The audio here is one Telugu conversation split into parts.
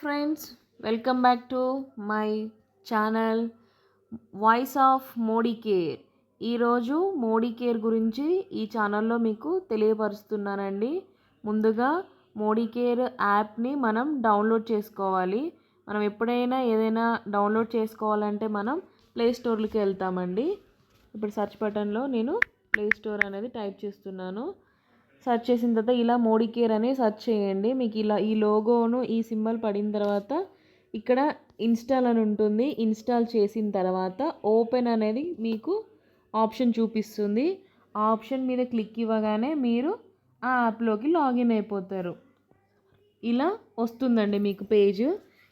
Friends welcome back to my channel voice of Modicare ఈరోజు మోడీ కేర్ గురించి ఈ ఛానల్లో మీకు తెలియపరుస్తున్నానండి. ముందుగా మోడీ కేర్ యాప్ని మనం డౌన్లోడ్ చేసుకోవాలి. మనం ఎప్పుడైనా ఏదైనా డౌన్లోడ్ చేసుకోవాలంటే మనం ప్లే స్టోర్లకి వెళ్తామండి. ఇప్పుడు సెర్చ్ బటన్లో నేను ప్లే స్టోర్ అనేది టైప్ చేస్తున్నాను. సెర్చ్ చేసిన తర్వాత ఇలా మోడీ కేర్ అని సెర్చ్ చేయండి. మీకు ఇలా ఈ లోగోను ఈ సింబల్ పడిన తర్వాత ఇక్కడ ఇన్స్టాల్ అని ఉంటుంది. ఇన్స్టాల్ చేసిన తర్వాత ఓపెన్ అనేది మీకు ఆప్షన్ చూపిస్తుంది. ఆ ఆప్షన్ మీద క్లిక్ ఇవ్వగానే మీరు ఆ యాప్లోకి లాగిన్ అయిపోతారు. ఇలా వస్తుందండి మీకు పేజ్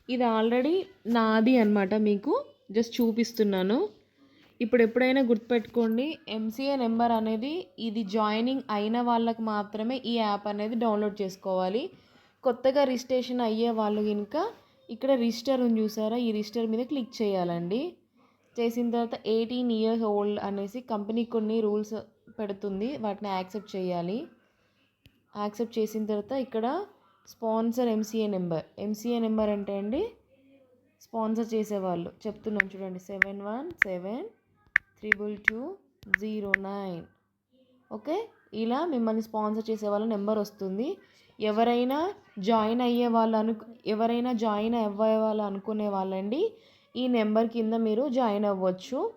ఇది ఆల్రెడీ నాది అనమాట మీకు. జస్ట్ చూపిస్తున్నాను. ఇప్పుడు ఎప్పుడైనా గుర్తుపెట్టుకోండి ఎంసీఏ నెంబర్ అనేది ఇది జాయినింగ్ అయిన వాళ్ళకి మాత్రమే ఈ యాప్ అనేది డౌన్లోడ్ చేసుకోవాలి. కొత్తగా రిజిస్ట్రేషన్ అయ్యే వాళ్ళు కనుక ఇక్కడ రిజిస్టర్ ఉంది చూసారా? ఈ రిజిస్టర్ మీద క్లిక్ చేయాలండి. చేసిన తర్వాత ఎయిటీన్ ఇయర్స్ ఓల్డ్ అనేసి కంపెనీ కొన్ని రూల్స్ పెడుతుంది వాటిని యాక్సెప్ట్ చేయాలి. యాక్సెప్ట్ చేసిన తర్వాత ఇక్కడ sponsor MCA number. MCA number అంటే అండి స్పాన్సర్ చేసేవాళ్ళు. చెప్తున్నాను చూడండి seven one seven triple two zero nine okay ఇలా మిమ్మల్ని స్పాన్సర్ చేసే వాళ్ళ నెంబర్ వస్తుంది. ఎవరైనా జాయిన్ అయ్యే వాళ్ళు అను ఎవరైనా జాయిన్ అవ్వే వాళ్ళు అనుకునే వాళ్ళండి ఈ నెంబర్ కింద మీరు జాయిన్ అవ్వచ్చు.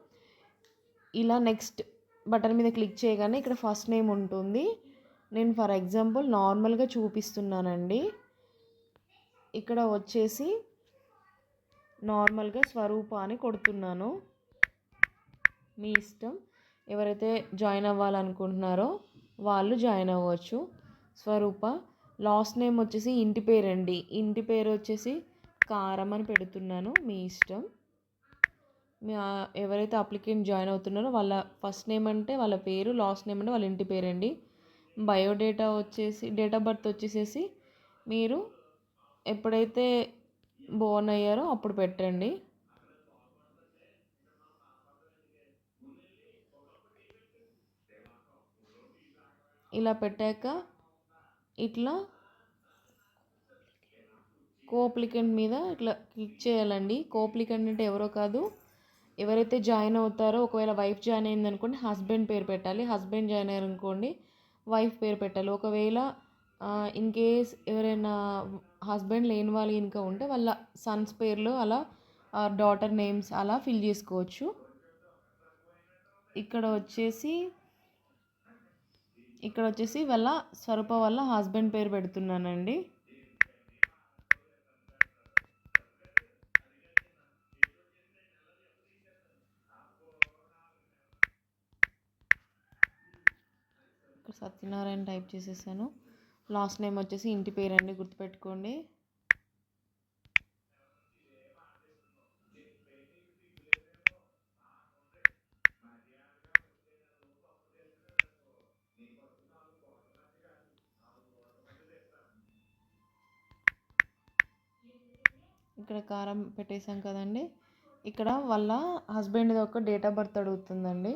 ఇలా నెక్స్ట్ బటన్ మీద క్లిక్ చేయగానే ఇక్కడ ఫస్ట్ నేమ్ ఉంటుంది. నేను ఫర్ ఎగ్జాంపుల్ నార్మల్గా చూపిస్తున్నానండి. ఇక్కడ వచ్చేసి నార్మల్గా స్వరూప అని కొడుతున్నాను. మీ ఇష్టం. ఎవరైతే జాయిన్ అవ్వాలనుకుంటున్నారో వాళ్ళు జాయిన్ అవ్వచ్చు. స్వరూప లాస్ట్ నేమ్ వచ్చేసి ఇంటి పేరు అండి ఇంటి పేరు వచ్చేసి కారం అని పెడుతున్నాను మీ ఇష్టం. మీ ఎవరైతే అప్లికెంట్ జాయిన్ అవుతున్నారో వాళ్ళ ఫస్ట్ నేమ్ అంటే వాళ్ళ పేరు లాస్ట్ నేమ్ అంటే వాళ్ళ ఇంటి పేరు అండి బయోడేటా వచ్చేసి డేట్ ఆఫ్ బర్త్ వచ్చేసేసి మీరు ఎప్పుడైతే బోర్న్ అయ్యారో అప్పుడు పెట్టండి. ఇలా పెట్టాక ఇట్లా కోప్లికెంట్ మీద ఇట్లా క్లిక్ చేయాలండి. కోప్లికెంట్ అంటే ఎవరో కాదు. ఎవరైతే జాయిన్ అవుతారో ఒకవేళ వైఫ్ జాయిన్ అయింది అనుకోండి హస్బెండ్ పేరు పెట్టాలి. హస్బెండ్ జాయిన్ అయ్యారు అనుకోండి వైఫ్ పేరు పెట్టాలి. ఒకవేళ ఇన్ కేస్ ఎవరైనా హస్బెండ్ లేని వాళ్ళు ఇంకా ఉంటే వాళ్ళ సన్స్ పేర్లు అలా డాటర్ నేమ్స్ అలా ఫిల్ చేసుకోవచ్చు. ఇక్కడ వచ్చేసి ఇక్కడ వచ్చేసి వాళ్ళ స్వరూప వాళ్ళ హస్బెండ్ పేరు పెడుతున్నానండి. ఇక్కడ సత్యనారాయణ టైప్ చేసేసాను. లాస్ట్ నేమ్ వచ్చేసి ఇంటి పేరు అండి గుర్తుపెట్టుకోండి. ఇక్కడ కారం పెట్టేసాం కదండి. ఇక్కడ వాళ్ళ హస్బెండ్ది ఒక డేట్ ఆఫ్ బర్త్ అడుగుతుందండి.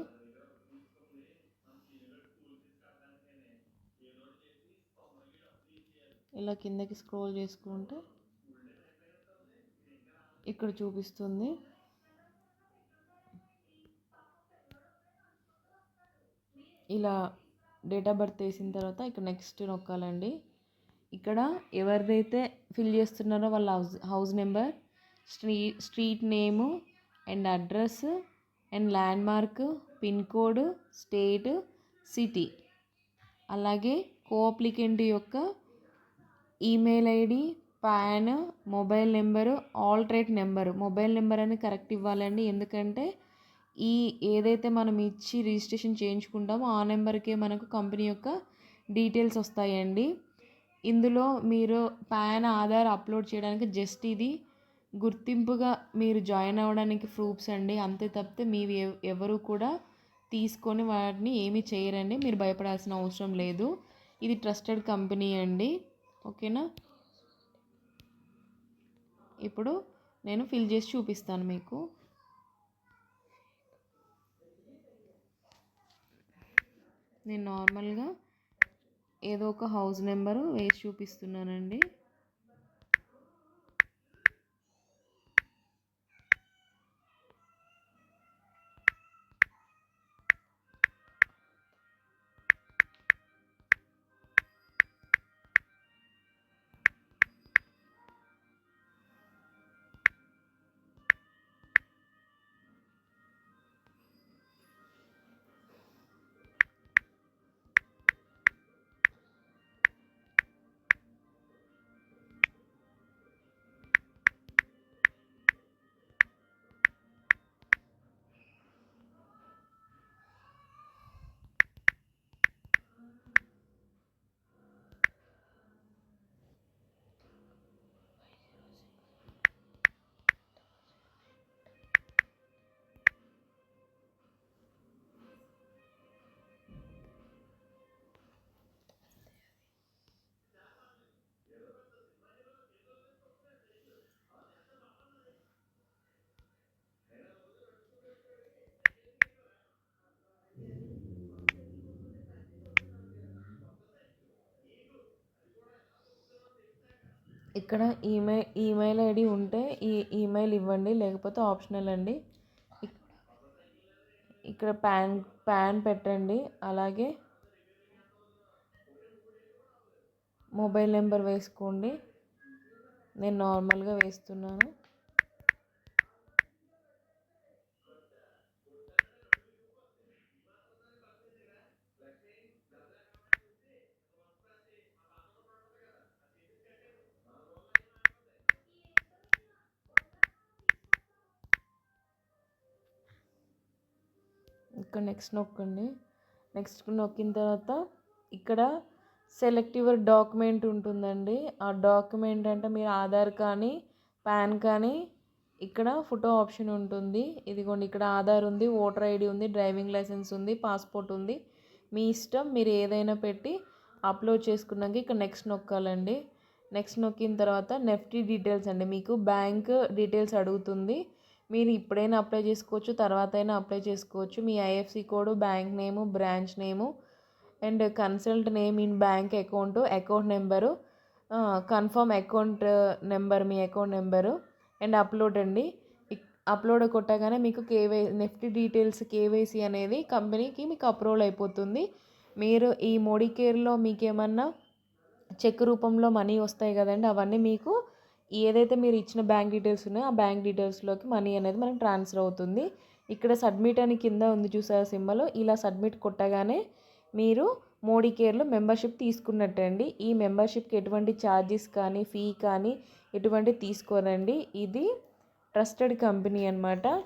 ఇలా కిందకి స్క్రోల్ చేసుకుంటే ఇక్కడ చూపిస్తుంది. ఇలా డేట్ ఆఫ్ బర్త్ వేసిన తర్వాత ఇక్కడ నెక్స్ట్ నొక్కాలండి. ఇక్కడ ఎవరిదైతే ఫిల్ చేస్తున్నారో వాళ్ళ house house number స్ట్రీ street name and address and landmark pin code state city. అలాగే కోఅప్లికెంట్ యొక్క email ID PAN mobile number alternate number. Mobile number అని కరెక్ట్ ఇవ్వాలండి. ఎందుకంటే ఈ ఏదైతే మనం ఇచ్చి రిజిస్ట్రేషన్ చేయించుకుంటామో ఆ నెంబర్కే మనకు కంపెనీ యొక్క డీటెయిల్స్ వస్తాయండి. ఇందులో మీరు పాన్ ఆధార్ అప్లోడ్ చేయడానికి జస్ట్ ఇది గుర్తింపుగా మీరు జాయిన్ అవ్వడానికి ప్రూఫ్స్ అండి. అంతే తప్పితే మీ ఎవరు కూడా తీసుకొని వాటిని ఏమీ చేయరండి. మీరు భయపడాల్సిన అవసరం లేదు. ఇది ట్రస్టెడ్ కంపెనీ అండి. ఓకేనా? ఇప్పుడు నేను ఫిల్ చేసి చూపిస్తాను మీకు. నేను నార్మల్గా ఏదో ఒక హౌస్ నెంబరు వేసి చూపిస్తున్నానండి. ఇక్కడ ఈమెయిల్ ఈమెయిల్ ఐడి ఉంటే ఈ ఈమెయిల్ ఇవ్వండి లేకపోతే ఆప్షనల్ అండి. ఇక్కడ పాన్ ప్యాన్ పెట్టండి. అలాగే మొబైల్ నెంబర్ వేసుకోండి. నేను నార్మల్గా వేస్తున్నాను. ఇక్కడ నెక్స్ట్ నొక్కండి. నెక్స్ట్ నొక్కిన తర్వాత ఇక్కడ సెలెక్ట్ యువర్ డాక్యుమెంట్ ఉంటుందండి. ఆ డాక్యుమెంట్ అంటే మీరు ఆధార్ కానీ పాన్ కానీ ఇక్కడ ఫోటో ఆప్షన్ ఉంటుంది. ఇదిగోండి ఇక్కడ ఆధార్ ఉంది ఓటర్ ఐడి ఉంది డ్రైవింగ్ లైసెన్స్ ఉంది పాస్పోర్ట్ ఉంది. మీ ఇష్టం మీరు ఏదైనా పెట్టి అప్లోడ్ చేసుకున్నాక ఇక్కడ నెక్స్ట్ నొక్కాలండి. నెక్స్ట్ నొక్కిన తర్వాత నెఫ్టీ డీటెయిల్స్ అండి. మీకు బ్యాంక్ డీటెయిల్స్ అడుగుతుంది. మీరు ఇప్పుడైనా అప్లై చేసుకోవచ్చు తర్వాత అయినా అప్లై చేసుకోవచ్చు. మీ IFSC code bank name branch name and consult name in bank account account number confirm account number me account number and upload అండి. అప్లోడ్ కొట్టగానే మీకు కేవై నెఫ్ట్ డీటెయిల్స్ కేవైసీ అనేది కంపెనీకి మీకు అప్రూవల్ అయిపోతుంది. మీరు ఈ మోడీ కేర్లో మీకు ఏమన్నా చెక్ రూపంలో మనీ వస్తాయి కదండి అవన్నీ మీకు ఏదైతే మీరు ఇచ్చిన బ్యాంక్ డీటెయిల్స్ ఉన్నాయో ఆ బ్యాంక్ డీటెయిల్స్లోకి మనీ అనేది మనకి ట్రాన్స్ఫర్ అవుతుంది. ఇక్కడ సబ్మిట్ అని కింద ఉంది చూసారా సింబల్? ఇలా సబ్మిట్ కొట్టగానే మీరు మోడీ కేర్లో మెంబర్షిప్ తీసుకున్నట్టే అండి. ఈ మెంబర్షిప్కి ఎటువంటి ఛార్జెస్ కానీ ఫీ కానీ ఎటువంటి తీసుకోరండి. ఇది ట్రస్టెడ్ కంపెనీ అనమాట